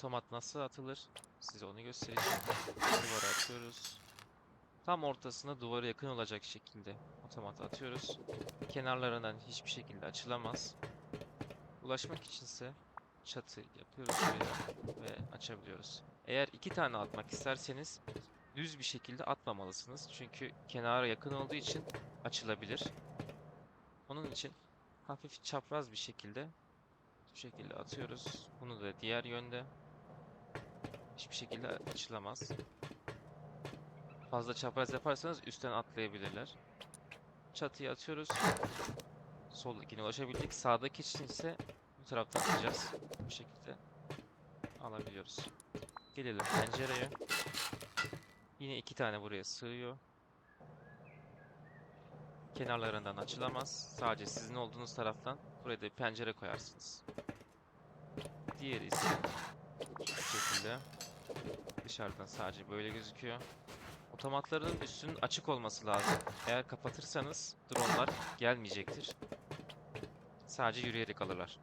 Otomat nasıl atılır? Size onu göstereceğim. Duvara atıyoruz. Tam ortasına duvara yakın olacak şekilde otomat atıyoruz. Kenarlarından hiçbir şekilde açılamaz. Ulaşmak içinse çatı yapıyoruz ve açabiliyoruz. Eğer iki tane atmak isterseniz düz bir şekilde atmamalısınız. Çünkü kenara yakın olduğu için açılabilir. Onun için hafif çapraz bir şekilde bu şekilde atıyoruz. Bunu da diğer yönde hiçbir şekilde açılamaz. Fazla çapraz yaparsanız üstten atlayabilirler. Çatıya atıyoruz. Soldakine ulaşabildik. Sağdaki için ise bu taraftan atacağız. Bu şekilde alabiliyoruz. Gelelim pencereye. Yine iki tane buraya sığıyor. Kenarlarından açılamaz. Sadece sizin olduğunuz taraftan buraya da bir pencere koyarsınız. Diğeri ise şu şekilde dışarıdan sadece böyle gözüküyor. Otomatların üstünün açık olması lazım. Eğer kapatırsanız dronlar gelmeyecektir. Sadece yürüyerek alırlar.